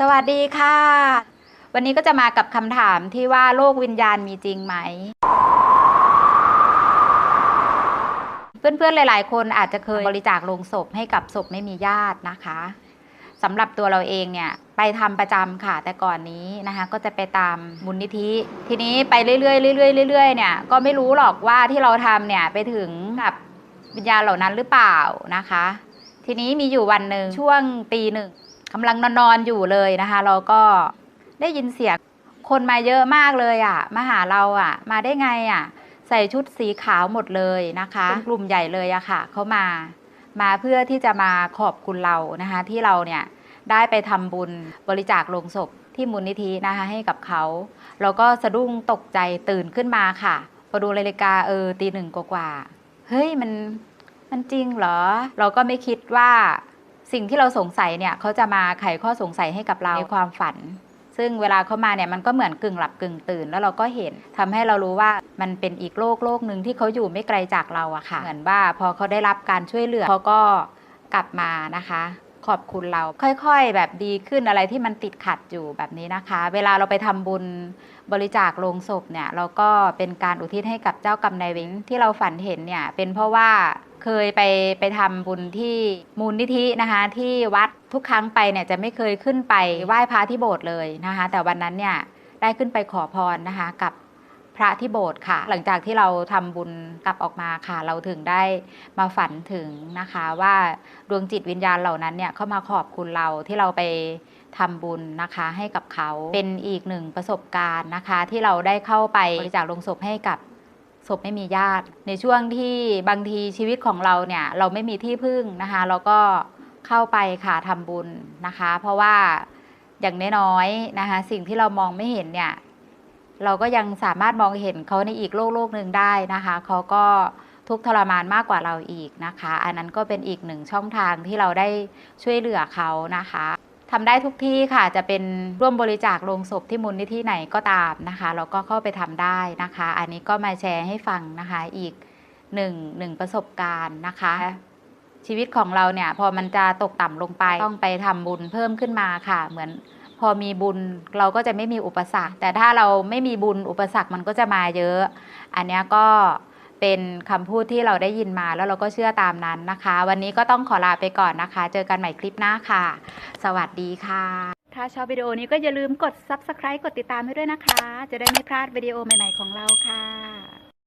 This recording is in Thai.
สวัสดีค่ะ วันนี้ก็จะมากับคำถามที่ว่าโลกวิญญาณมีจริงไหม เพื่อนๆหลาย ๆ คนอาจจะเคยบริจาคลงศพให้กับศพไม่มีญาตินะคะสำหรับตัวเราเองเนี่ยไปทำประจำค่ะแต่ก่อนนี้นะคะ ก็จะไปตามมูลนิธิ ทีนี้ไปเรื่อยๆเรื่อยๆเรื่อยๆเนี่ยก็ไม่รู้หรอกว่าที่เราทำเนี่ยไปถึงกับวิญญาณเหล่านั้นหรือเปล่านะคะ ทีนี้มีอยู่วันหนึ่งช่วงตีหนึ่ง กำลังนอนๆอยู่เลยนะคะ เราก็ได้ยินเสียงคนมาเยอะมากเลยอะ มาหาเราอะ มาได้ไงอะ ใส่ชุดสีขาวหมดเลยนะคะเป็นกลุ่มใหญ่เลยอะค่ะเขามา มาเพื่อที่จะมาขอบคุณเรานะคะ ที่เราเนี่ยได้ไปทำบุญบริจาคลงศพที่มูลนิธินะคะให้กับเขา เราก็สะดุ้งตกใจตื่นขึ้นมาค่ะพอดูนาฬิกาเออตีหนึ่งกว่าๆเฮ้ยมันมันจริงเหรอ เราก็ไม่คิดว่า สิ่งที่เราสงสัยเนี่ยเขาจะมาไขข้อสงสัยให้กับเราในความฝัน ซึ่งเวลาเขามาเนี่ยมันก็เหมือนกึ่งหลับกึ่งตื่น แล้วเราก็เห็นทำให้เรารู้ว่ามันเป็นอีกโลกโลกหนึ่งที่เขาอยู่ไม่ไกลจากเราอะค่ะ เหมือนว่าพอเขาได้รับการช่วยเหลือเขาก็กลับมานะคะขอบคุณเราค่อยๆ แบบดีขึ้นอะไรที่มันติดขัดอยู่แบบนี้นะคะ เวลาเราไปทำบุญบริจาคโลงศพเนี่ยเราก็เป็นการอุทิศให้กับเจ้ากรรมนายเวรที่เราฝันเห็นเนี่ยเป็นเพราะว่า เคยไปไปทำบุญที่มูลนิธินะคะ ที่วัดทุกครั้งไปเนี่ยจะไม่เคยขึ้นไปไหว้พระที่โบสถ์เลยนะคะ แต่วันนั้นเนี่ยได้ขึ้นไปขอพรนะคะ กับพระที่โบสถ์ค่ะ หลังจากที่เราทำบุญกลับออกมาค่ะ เราถึงได้มาฝันถึงนะคะว่าดวงจิตวิญญาณเหล่านั้นเนี่ยเข้ามาขอบคุณเราที่เราไปทำบุญนะคะให้กับเขาเป็นอีกหนึ่งประสบการณ์นะคะ ที่เราได้เข้าไปบริจาคลงศพให้กับ ศพไม่มีญาติ ในช่วงที่บางทีชีวิตของเราเนี่ยเราไม่มีที่พึ่งนะคะ เราก็เข้าไปค่ะทำบุญนะคะ เพราะว่าอย่างน้อยๆนะคะ สิ่งที่เรามองไม่เห็นเนี่ย เราก็ยังสามารถมองเห็นเขาในอีกโลกโลกหนึ่งได้นะคะเขาก็ทุกทรมานมากกว่าเราอีกนะคะ อันนั้นก็เป็นอีกหนึ่งช่องทางที่เราได้ช่วยเหลือเขานะคะ ทำได้ทุกที่ค่ะจะเป็นร่วมบริจาคโลงศพที่มูลนิธิไหนก็ตามนะคะเราก็เข้าไปทำได้นะคะ อันนี้ก็มาแชร์ให้ฟังนะคะอีกหนึ่งหนึ่งประสบการณ์นะคะ ชีวิตของเราเนี่ยพอมันจะตกต่ำลงไปต้องไปทำบุญเพิ่มขึ้นมาค่ะ เหมือนพอมีบุญเราก็จะไม่มีอุปสรรค แต่ถ้าเราไม่มีบุญอุปสรรคมันก็จะมาเยอะ อันนี้ก็ เป็นคำพูดที่เราได้ยินมาแล้วเราก็เชื่อตามนั้นนะคะ วันนี้ก็ต้องขอลาไปก่อนนะคะ เจอกันใหม่คลิปหน้าค่ะ สวัสดีค่ะ ถ้าชอบวิดีโอนี้ก็อย่าลืมกด subscribe กดติดตามให้ด้วยนะคะ จะได้ไม่พลาดวิดีโอใหม่ ๆ ของเราค่ะ